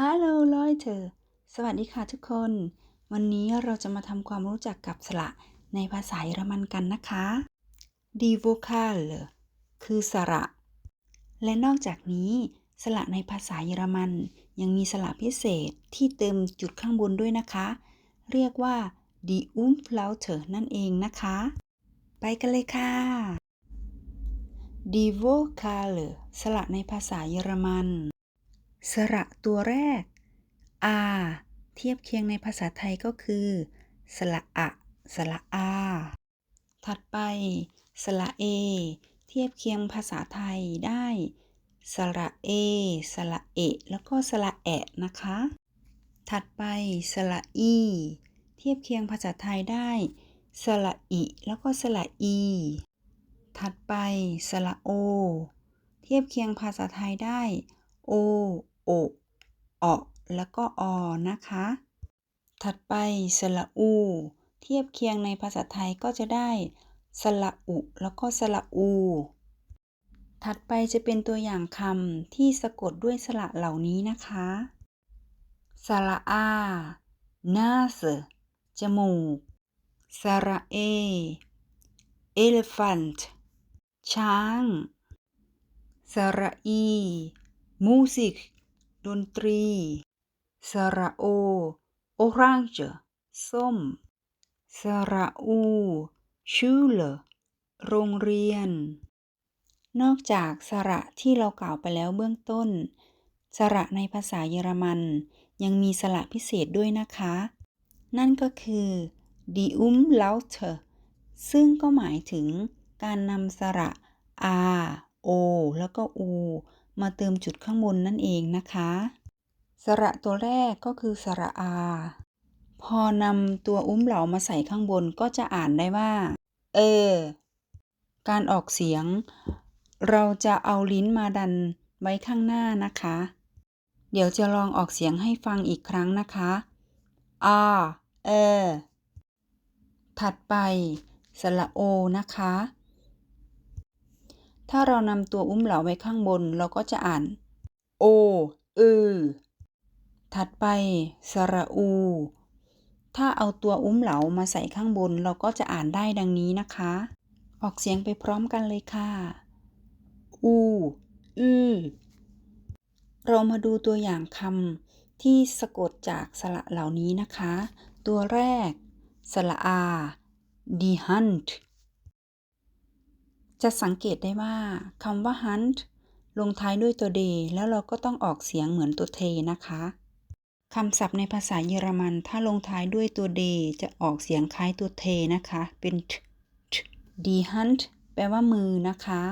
ฮัลโหลลอยเธอ สวัสดีค่ะทุกคน วันนี้เราจะมาทำความรู้จักกับสระในภาษาเยอรมันกันนะคะ die Vokal คือสระ และนอกจากนี้ สระในภาษาเยอรมันยังมีสระพิเศษที่เติมจุดข้างบนด้วยนะคะ เรียกว่า die Umlaute นั่นเองนะคะ ไปกันเลยค่ะ die Vokal สระในภาษาเยอรมัน สระตัวแรก a เทียบเคียงในภาษาไทยก็คือ สระอะ สระอา ถัดไป สระเอ เทียบเคียงภาษาไทยได้ สระเอ สระเอ แล้วก็สระแอะนะคะ ถัดไป สระอี เทียบเคียงภาษาไทยได้ สระอิ แล้วก็สระอี ถัดไป สระโอ เทียบเคียงภาษาไทยได้ โอ โอออแล้วก็อนะคะ ถัดไปสระอู เทียบเคียงในภาษาไทยก็จะได้สระอุ แล้วก็สระอู ถัดไปจะเป็นตัวอย่างคำที่สะกดด้วยสระเหล่านี้นะคะสระอา nase จมูกสระเอ elephant ช้างสระอี music ดนตรี สระโอ orange ส้ม สระอู schule โรงเรียน นอกจากสระที่เรากล่าวไปแล้วเบื้องต้น สระในภาษาเยอรมัน ยังมีสระพิเศษด้วยนะคะ นั่นก็คือ die Umlaute ซึ่งก็หมายถึงการนำสระ a o แล้วก็ u มาเติมจุดข้างบนนั่นเองนะคะ สระตัวแรกก็คือสระอา พอนำตัวอุ้มเหลามาใส่ข้างบนก็จะอ่านได้ว่า เออ การออกเสียง เราจะเอาลิ้นมาดันไว้ข้างหน้านะคะ เดี๋ยวจะลองออกเสียงให้ฟังอีกครั้งนะคะอาเออถัดไป สระโอนะคะ ถ้าเรานำตัวอุ้มเหลาไว้ข้างบน เราก็จะอ่าน โอเออถัดไป สระอู ถ้าเอาตัวอุ้มเหลามาใส่ข้างบน เราก็จะอ่านได้ดังนี้นะคะ ออกเสียงไปพร้อมกันเลยค่ะ อู อือ เรามาดูตัวอย่างคำที่สะกดจากสระเหล่านี้นะคะ ตัวแรก สระอา die Hand จะสังเกตได้ว่าคำว่า Hand ลงท้ายด้วยตัว d แล้วเราก็ต้องออกเสียงเหมือนตัว t นะคะคำศัพท์ในภาษาเยอรมัน ถ้าลงท้ายด้วยตัว d จะออกเสียงคล้ายตัว t นะคะ เป็น t t d Hand แปลว่ามือนะคะ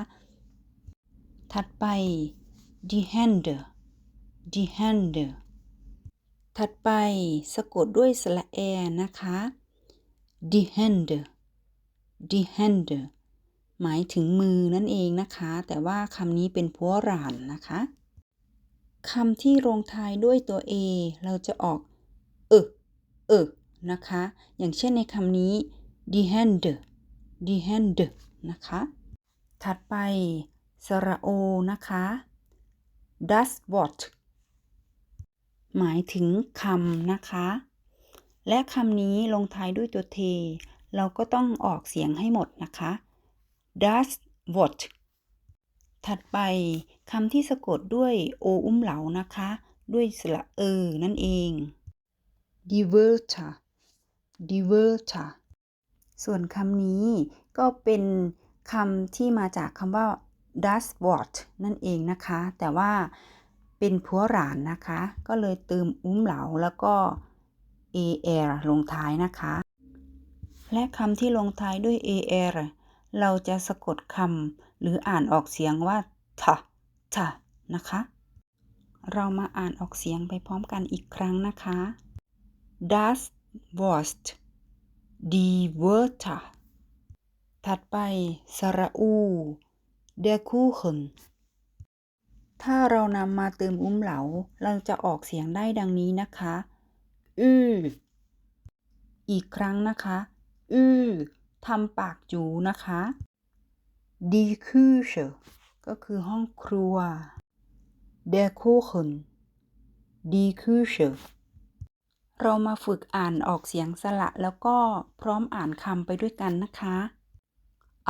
ถัดไป die Hände die Hände ถัดไปสะกดด้วยสระแอนะคะ die Hände die Hände หมายถึงมือนั่นเองนะคะ แต่ว่าคำนี้เป็นพัวรานนะคะคำที่ลงท้ายด้วยตัว a เราจะออกเออเออนะคะ อย่างเช่นในคำนี้ die Hände die Hände นะคะ ถัดไปสระโอนะคะ das Wort หมายถึงคำนะคะ และคำนี้ลงท้ายด้วยตัว t เราก็ต้องออกเสียงให้หมดนะคะ das Wort ถัดไปคำที่สะกดด้วยโออุ้มเหลานะคะ ด้วยสระเออ นั่นเอง die Wörter die Wörter ส่วนคำนี้ก็เป็นคำที่มาจากคำว่า das Wort นั่นเองนะคะ แต่ว่าเป็นพัวหรานนะคะ ก็เลยเติมอุ้มเหลาแล้วก็ ar ลงท้ายนะคะ และคำที่ลงท้ายด้วย ar เราจะสะกดคำหรืออ่านออกเสียงว่าทะทะนะคะ เรามาอ่านออกเสียงไปพร้อมกันอีกครั้งนะคะ das Wurst die Wörter ถัดไปสระอู der Kuchen ถ้าเรานำมาเติมอุ้มเหลา เราจะออกเสียงได้ดังนี้นะคะ อือ อีกครั้งนะคะ อือ ทำปากจูนะคะ die Küche ก็คือห้องครัว der Kuchen die Küche เรามาฝึกอ่านออกเสียงสระแล้วก็พร้อมอ่านคำไปด้วยกันนะคะ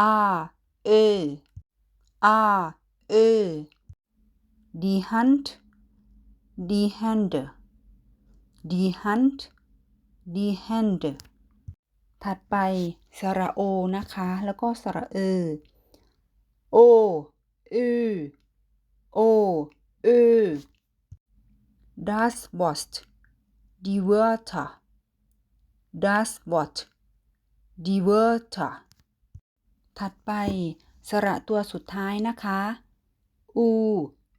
A Ö A Ö die Hand die Hände die Hand die Hände ถัดไปสระโอนะคะ แล้วก็สระเออโออือโออือ das Wort die Wörter das Wort die Wörter ถัดไปสระตัวสุดท้ายนะคะ อู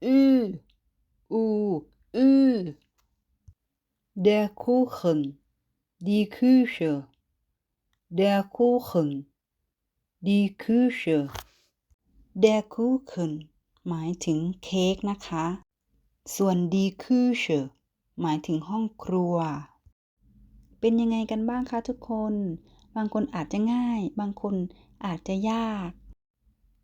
อืออูอือ der Kuchen die Küche der Kuchen die Küche der Kuchen หมายถึงเค้กนะคะ ส่วน die Küche หมายถึงห้องครัว เป็นยังไงกันบ้างคะทุกคน บางคนอาจจะง่าย บางคนอาจจะยาก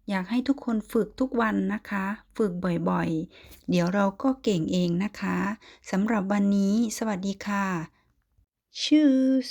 อยากให้ทุกคนฝึกทุกวันนะคะ ฝึกบ่อยๆ เดี๋ยวเราก็เก่งเองนะคะ สำหรับวันนี้ สวัสดีค่ะ Tschüss